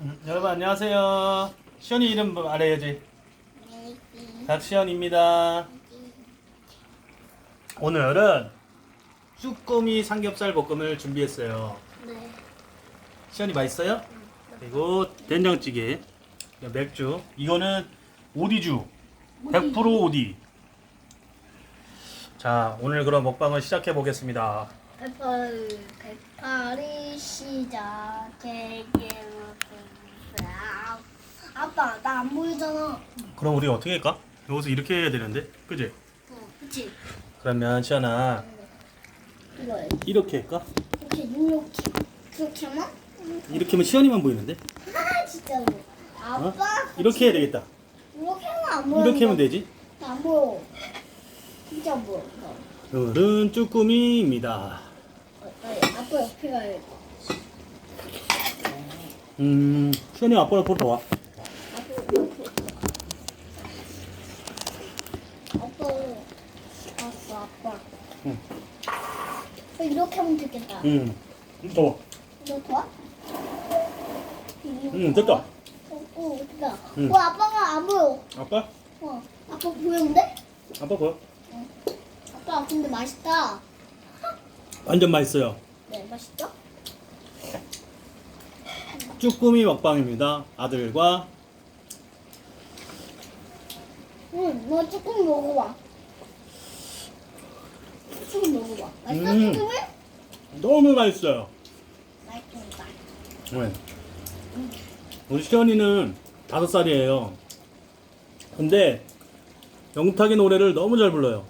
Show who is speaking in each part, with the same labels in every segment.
Speaker 1: 음, 여러분 안녕하세요. 시연이 이름 말해야지. 박시연입니다. 오늘은 쭈꾸미 삼겹살 볶음을 준비했어요.
Speaker 2: 네.
Speaker 1: 시연이 맛있어요? 그리고 된장찌개, 맥주. 이거는 오디주. 100% 오디. 자, 오늘 그럼 먹방을 시작해 보겠습니다.
Speaker 2: 페퍼 페퍼리 시작되게 아빠 나 안 보이잖아.
Speaker 1: 그럼 우리 어떻게 할까? 여기서 이렇게 해야 되는데, 그지?
Speaker 2: 어, 그치?
Speaker 1: 그러면 시연아
Speaker 2: 이거
Speaker 1: 이렇게 할까?
Speaker 2: 이렇게 이렇게 그렇게만?
Speaker 1: 이렇게 하면 시연이만 보이는데?
Speaker 2: 아 진짜로. 아빠
Speaker 1: 어? 이렇게 해야 되겠다.
Speaker 2: 이렇게 하면 안 보여.
Speaker 1: 이렇게 하면 되지.
Speaker 2: 안 보여. 진짜 안 보여. 나.
Speaker 1: 오늘은 쭈꾸미입니다.
Speaker 2: 어, 나 아빠 옆에 가야겠다.
Speaker 1: 음, 시연이 아빠를 보러 와.
Speaker 2: 아빠. 아빠. 아빠.
Speaker 1: 응.
Speaker 2: 어, 이렇게 하면 되겠다.
Speaker 1: 음, 더워.
Speaker 2: 이거 도와?
Speaker 1: 음, 됐다.
Speaker 2: 어, 어, 됐다.
Speaker 1: 응.
Speaker 2: 어, 아빠가 안 보여.
Speaker 1: 아빠?
Speaker 2: 어, 아빠 보였는데?
Speaker 1: 아빠 보여?
Speaker 2: 아빠 근데 맛있다.
Speaker 1: 완전 맛있어요.
Speaker 2: 네, 맛있죠?
Speaker 1: 쭈꾸미 먹방입니다. 아들과
Speaker 2: 응, 너 조금 먹어봐. 조금 먹어봐. 맛있어,
Speaker 1: 음.
Speaker 2: 조금은?
Speaker 1: 너무 맛있어요.
Speaker 2: 맛있다.
Speaker 1: 네. 우리 시연이는 다섯 살이에요. 근데 영탁의 노래를 너무 잘 불러요.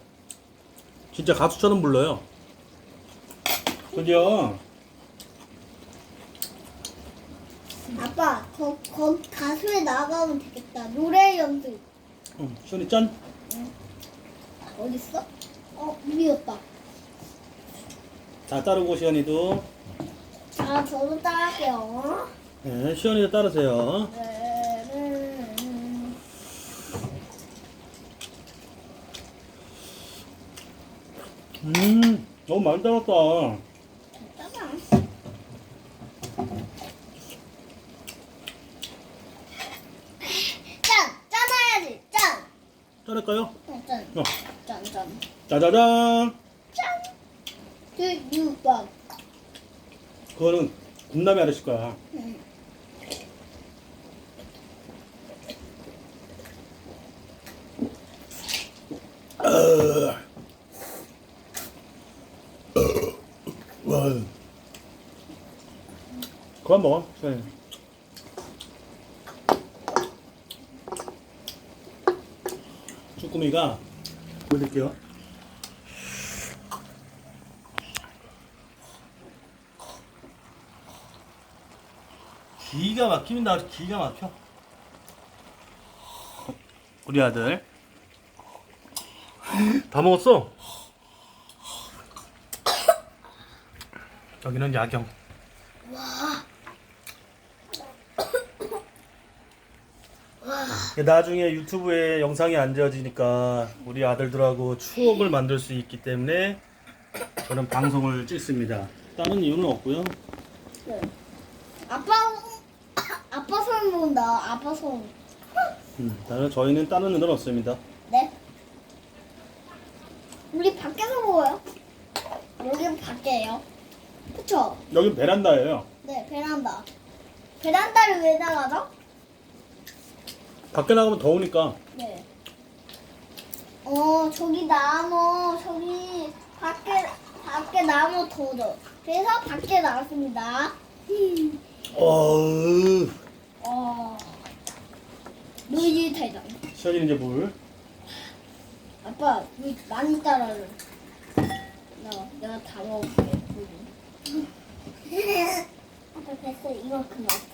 Speaker 1: 진짜 가수처럼 불러요. 그죠?
Speaker 2: 아빠, 거, 거, 가수에 나가면 되겠다. 노래 연습.
Speaker 1: 응, 시연이 짠.
Speaker 2: 어딨어? 어, 위였다.
Speaker 1: 자, 따르고 시연이도.
Speaker 2: 자, 저도 따라할게요.
Speaker 1: 네, 시연이도 따르세요.
Speaker 2: 음,
Speaker 1: 음, 너무 많이 따랐다.
Speaker 2: 짜잔. 짠! 짠해야지! 짠!
Speaker 1: 따를까요?
Speaker 2: 어, 짠.
Speaker 1: 어,
Speaker 2: 짠, 짠.
Speaker 1: 짜자잔.
Speaker 2: 짠! 두유밥.
Speaker 1: 그거는 군남이 아저씨 거야.
Speaker 2: 음.
Speaker 1: 어. 와. 그만 먹어. 시연이. 쭈꾸미가 보여드릴게요. 기가 막힙니다. 아주 기가 막혀. 우리 아들 다 먹었어. 여기는 야경. 나중에 유튜브에 영상이 안 지어지니까 우리 아들들하고 추억을 만들 수 있기 때문에 저는 방송을 찍습니다. 다른 이유는 없고요.
Speaker 2: 네. 아빠, 아빠 손 본다. 아빠 손.
Speaker 1: 음, 나는 저희는 다른 일은 없습니다.
Speaker 2: 네. 우리 밖에서 먹어요. 여기 밖에요. 그쵸?
Speaker 1: 여기 베란다예요.
Speaker 2: 네, 베란다. 베란다를 왜 나가죠?
Speaker 1: 밖에 나가면 더우니까.
Speaker 2: 네. 어, 저기 나무, 저기 밖에, 밖에 나무 더워. 그래서 밖에 나왔습니다.
Speaker 1: 어우.
Speaker 2: 어, 노이즈 대장.
Speaker 1: 시원이 이제 물.
Speaker 2: 아빠, 물 많이 따라줘. 나, 내가 다 먹을게. 물. 아빠 뱃살 이만큼 왔어.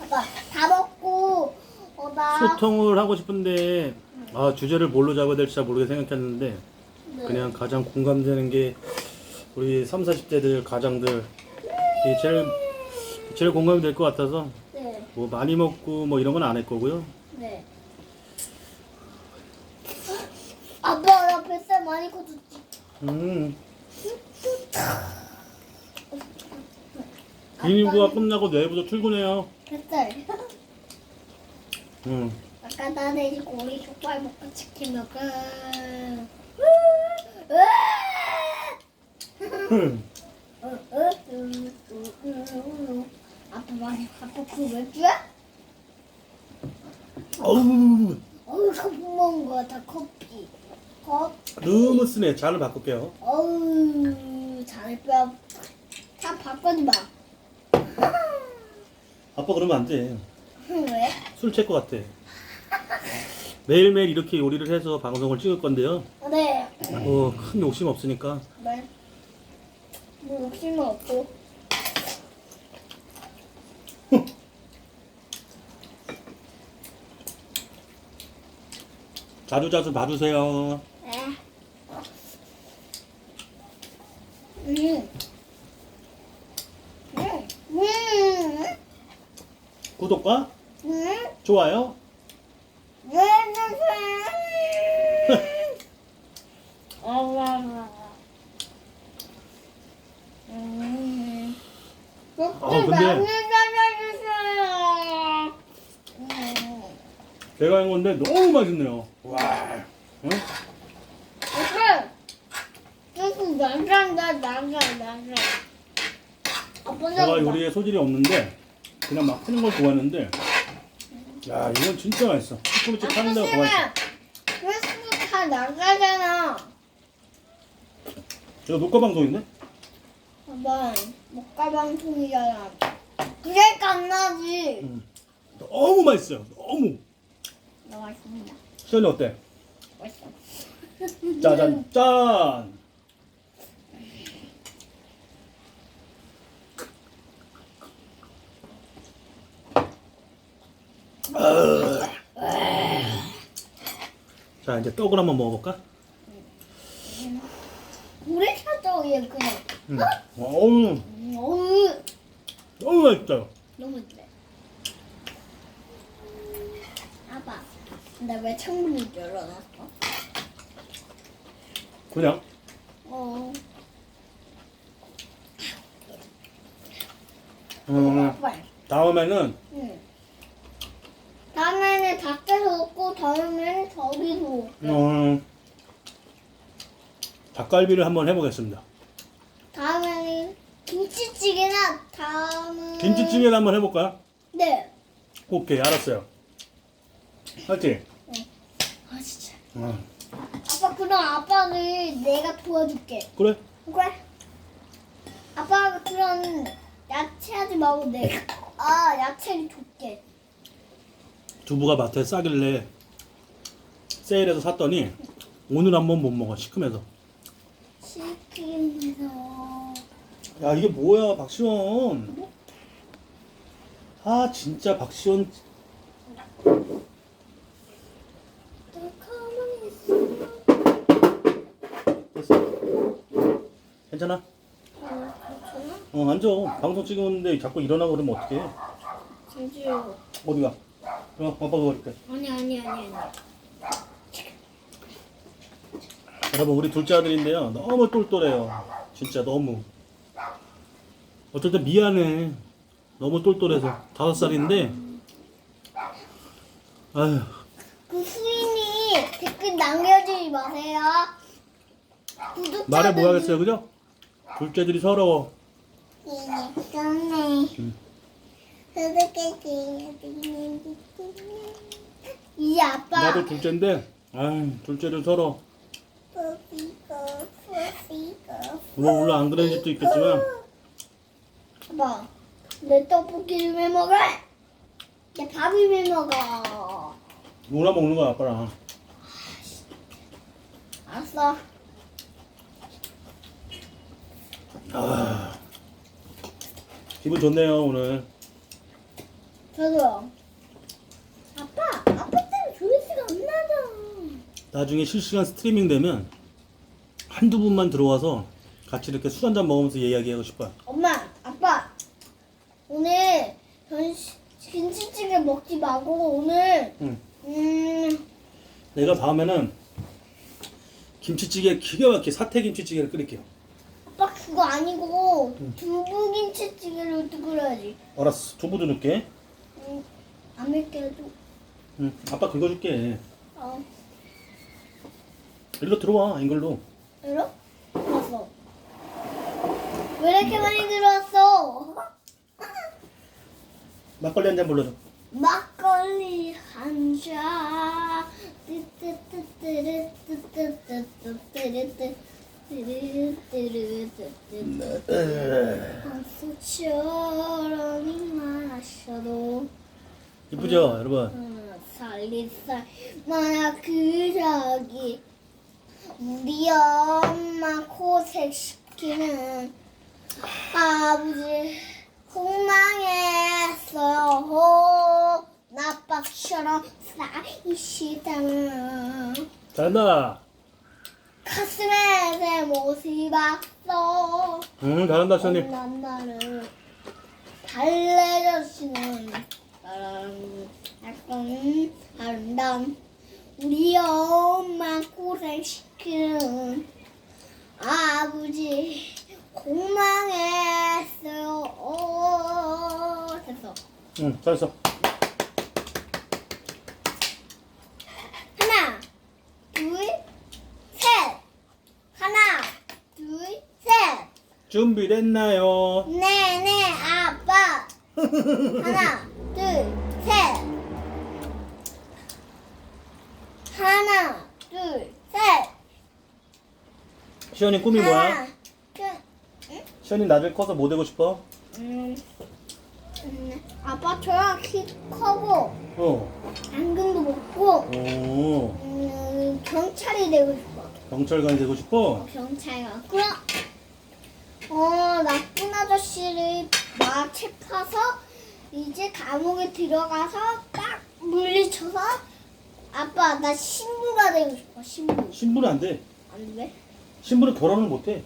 Speaker 2: 아빠, 다 먹고, 어, 나.
Speaker 1: 소통을 하고 싶은데 아 주제를 뭘로 잡아야 될지 잘 모르게 생각했는데
Speaker 2: 네.
Speaker 1: 그냥 가장 공감되는 게 우리 3, 40대들 가장들 이 제일 제일 공감이 될 것 같아서
Speaker 2: 네,
Speaker 1: 뭐 많이 먹고 뭐 이런 건 안 할 거고요.
Speaker 2: 네. 아빠, 나 뱃살 많이 커졌지.
Speaker 1: 음. 비닐부가 끝나고 내일부터 출근해요.
Speaker 2: 됐어요.
Speaker 1: 응.
Speaker 2: 아까 나 내리고 우리 족발 먹고 치킨 먹어. 아빠 많이 아빠 그왜 줘?
Speaker 1: 어우,
Speaker 2: 어우 커피 먹은 거 같아 커피. 컵.
Speaker 1: 너무 쓰네. 잔을 바꿀게요.
Speaker 2: 어우 잘 빼. 다 바꾸지 마.
Speaker 1: 아빠 그러면 안 돼.
Speaker 2: 왜?
Speaker 1: 술칠것 같아. 매일매일 이렇게 요리를 해서 방송을 찍을 건데요.
Speaker 2: 네.
Speaker 1: 어, 큰 욕심 없으니까.
Speaker 2: 네. 뭐 욕심은 없고.
Speaker 1: 자주자주 봐주세요.
Speaker 2: 네. 음. 음. 음.
Speaker 1: 구독과
Speaker 2: 음.
Speaker 1: 좋아요. 아, 근데-
Speaker 2: 많이 잘라주세요. 음.
Speaker 1: 제가 한 건데 너무 맛있네요. 와. 응?
Speaker 2: 아빠, 조금 난장다 난장 난장. 아빠
Speaker 1: 제가 요리에 소질이 없는데 그냥 막 하는 걸 좋아하는데 야 이건 진짜 맛있어. 푸르치 타는 데가 더 맛있어.
Speaker 2: 그래서 다 나가잖아.
Speaker 1: 제가 녹화 방송인데?
Speaker 2: 아빠 먹가 방송이잖아. 그러니까 안 나지.
Speaker 1: 응. 너무 맛있어요. 너무.
Speaker 2: 맛있습니다.
Speaker 1: 시연이 어때?
Speaker 2: 맛있어.
Speaker 1: 짜잔 짠. 자 이제 떡을 한번 먹어볼까?
Speaker 2: 우리 찾아 얘 그냥.
Speaker 1: 응. 어우
Speaker 2: 음, 어우
Speaker 1: 너무 맛있어요.
Speaker 2: 너무. 아빠, 근데 왜 창문을 열어놨어?
Speaker 1: 그냥
Speaker 2: 어.
Speaker 1: 음. 다음에는
Speaker 2: 응. 다음에는 밖에서 먹고 다음에는 저기서 먹고.
Speaker 1: 음, 닭갈비를 한번 해보겠습니다.
Speaker 2: 다음에는 김치찌개나 다음은
Speaker 1: 김치찌개를 한번 해볼까요?
Speaker 2: 네.
Speaker 1: 오케이 알았어요. 알지?
Speaker 2: 아 진짜.
Speaker 1: 응.
Speaker 2: 아빠 그럼 아빠를 내가 도와줄게.
Speaker 1: 그래?
Speaker 2: 그래? 아빠가 그럼 야채 하지 말고 내가 아 야채를 줄게.
Speaker 1: 두부가 마트에 싸길래 세일해서 샀더니 오늘 한 번 못 먹어 시큼해서.
Speaker 2: 치킨에서
Speaker 1: 야 이게 뭐야 박시원? 아 진짜 박시원 괜찮아?
Speaker 2: 어, 괜찮아?
Speaker 1: 어 앉아. 방송 찍었는데 자꾸 일어나고 그러면 어떡해?
Speaker 2: 진지요.
Speaker 1: 어디가? 어 아빠가 그럴게.
Speaker 2: 아니 아니 아니 아니.
Speaker 1: 여러분 우리 둘째 아들인데요 너무 똘똘해요 진짜 너무 어쩔 때 미안해 너무 똘똘해서 다섯 살인데 아휴
Speaker 2: 그 수인이 댓글 남겨주지 마세요. 구독자들
Speaker 1: 말해 뭐 하겠어요 그죠? 둘째들이 서러워.
Speaker 2: 이제 아빠.
Speaker 1: 나도 둘째인데 아휴 둘째들 서러 뭐 물론 안 그런 집도 있겠지만
Speaker 2: 아빠, 내 떡볶이를 왜 먹어? 내 밥을 왜 먹어?
Speaker 1: 누나 먹는 거야 아빠랑
Speaker 2: 알았어.
Speaker 1: 아 기분 좋네요 오늘
Speaker 2: 저도요. 아빠, 아빠 때문에 조회수가 안 나잖아.
Speaker 1: 나중에 실시간 스트리밍 되면 한두 분만 들어와서 같이 이렇게 술 한잔 먹으면서 이야기하고 싶어요
Speaker 2: 엄마, 아빠, 오늘 전시, 김치찌개 먹지 말고 오늘
Speaker 1: 응.
Speaker 2: 음
Speaker 1: 내가 다음에는 김치찌개 기가 막히게 사태 김치찌개를 끓일게요.
Speaker 2: 그거 아니고
Speaker 1: 응.
Speaker 2: 두부 김치찌개를 끓여야
Speaker 1: 알았어. 두부도 넣을게.
Speaker 2: 응, 안 맵게 해줘.
Speaker 1: 응. 아빠 긁어줄게.
Speaker 2: 어,
Speaker 1: 일로 들어와, 이걸로.
Speaker 2: 들어? 들었어. 왜 이렇게 많이 들었어?
Speaker 1: 막걸리 한 잔 불러줘.
Speaker 2: 막걸리 한 잔. 한수처럼 마셔도
Speaker 1: 이쁘죠, 여러분?
Speaker 2: 어, 살리살 만약 그 저기 우리 엄마 고생시키는 아버지 폭망했어요 나빠처럼 사이시다는
Speaker 1: 잘한다.
Speaker 2: 가슴에 내 모습 봤어.
Speaker 1: 응, 잘한다, 시원이.
Speaker 2: 난 나를 달래주시는 사랑 약간 아름다운 우리 엄마 고생시키는 아버지 공망했어요. 오, 됐어.
Speaker 1: 응, 잘했어.
Speaker 2: 하나 둘셋 하나 둘셋
Speaker 1: 준비됐나요?
Speaker 2: 네 네 아빠 하나 둘 셋 하나 둘 셋
Speaker 1: 시원이 꿈이 뭐야?
Speaker 2: 하나 둘
Speaker 1: 시원이 나중에 커서 뭐 되고 싶어?
Speaker 2: 음, 음, 아빠 저랑 키 커고
Speaker 1: 어.
Speaker 2: 당근도 먹고
Speaker 1: 오.
Speaker 2: 음, 경찰이 되고 싶어
Speaker 1: 경찰관이 되고 싶어?
Speaker 2: 경찰가 그럼 어 나쁜 아저씨를 마체파서 이제 감옥에 들어가서 딱 물리쳐서 아빠 나 신부가 되고 싶어 신부
Speaker 1: 신부는 안 돼.
Speaker 2: 안 돼?
Speaker 1: 신부는 결혼을 못 해.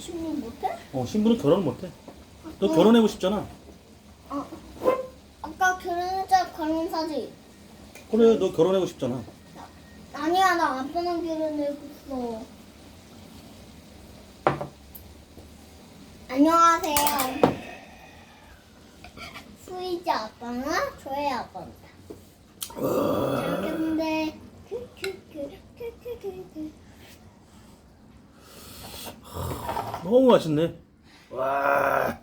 Speaker 2: 신부 못해?
Speaker 1: 어, 신부는 결혼을 못 해. 너
Speaker 2: 어.
Speaker 1: 결혼하고 싶잖아.
Speaker 2: 어 아까 결혼했잖아 결혼사지
Speaker 1: 그래, 너 결혼하고 싶잖아.
Speaker 2: 아니야 나 아빠랑 결혼했어 안녕하세요 수이자 아빠는 저의 아빠입니다 잘 근데
Speaker 1: 너무 맛있네. 와.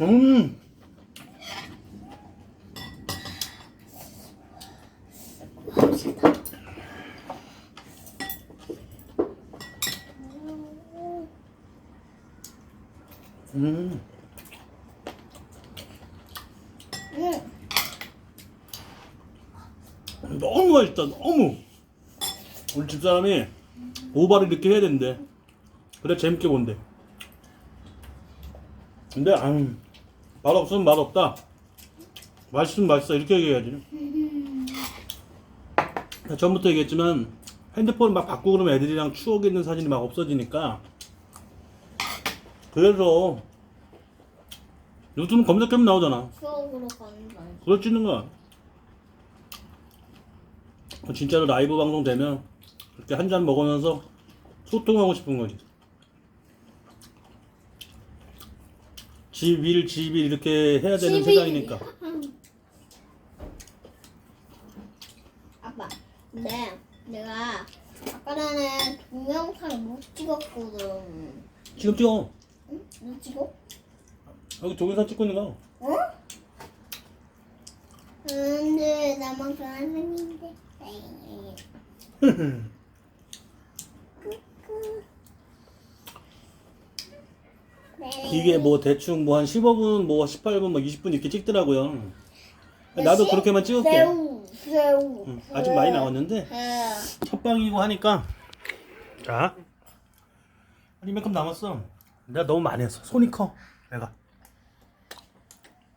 Speaker 1: 음. 음.
Speaker 2: 응.
Speaker 1: 너무 맛있다. 너무. 우리 집사람이 오바를 이렇게 해야 된대. 그래 재밌게 본대. 근데 음, 맛 없으면 맛 없다. 맛있으면 맛있어 이렇게 얘기해야지. 나 전부터 얘기했지만 핸드폰 막 바꾸고 그러면 애들이랑 추억 있는 사진이 막 없어지니까 그래서 요즘 검색하면 나오잖아.
Speaker 2: 수업으로 가는 거 아니야?
Speaker 1: 그걸 찍는 거야. 진짜로 라이브 방송 되면 그렇게 한 잔 먹으면서 소통하고 싶은 거지. 집일 집일 이렇게 해야 되는
Speaker 2: 집이-
Speaker 1: 세상이니까.
Speaker 2: 아빠, 근데 내가 아까 전에 동영상 못 찍었거든.
Speaker 1: 지금 찍어.
Speaker 2: 응? 못 찍어?
Speaker 1: 여기 동영상 찍고 있는 거.
Speaker 2: 어? 근데 나만 그런 셈인데.
Speaker 1: 이게 뭐 대충 뭐 한 15분, 뭐 18분, 뭐 20분 이렇게 찍더라고요. 나도 그렇게만 찍을게.
Speaker 2: 새우, 새우.
Speaker 1: 응, 아직 많이 나왔는데
Speaker 2: 네.
Speaker 1: 첫 방이고 하니까 자 이만큼 남았어 내가 너무 많이 했어 손이 커 내가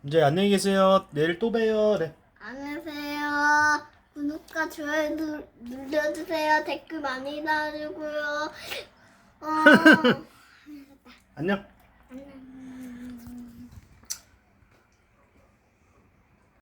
Speaker 1: 이제 안녕히 계세요 내일 또 봬요 네.
Speaker 2: 안녕하세요. 구독과 좋아요 누, 눌러주세요. 댓글 많이 달아주고요. 어,
Speaker 1: 안녕
Speaker 2: 안녕.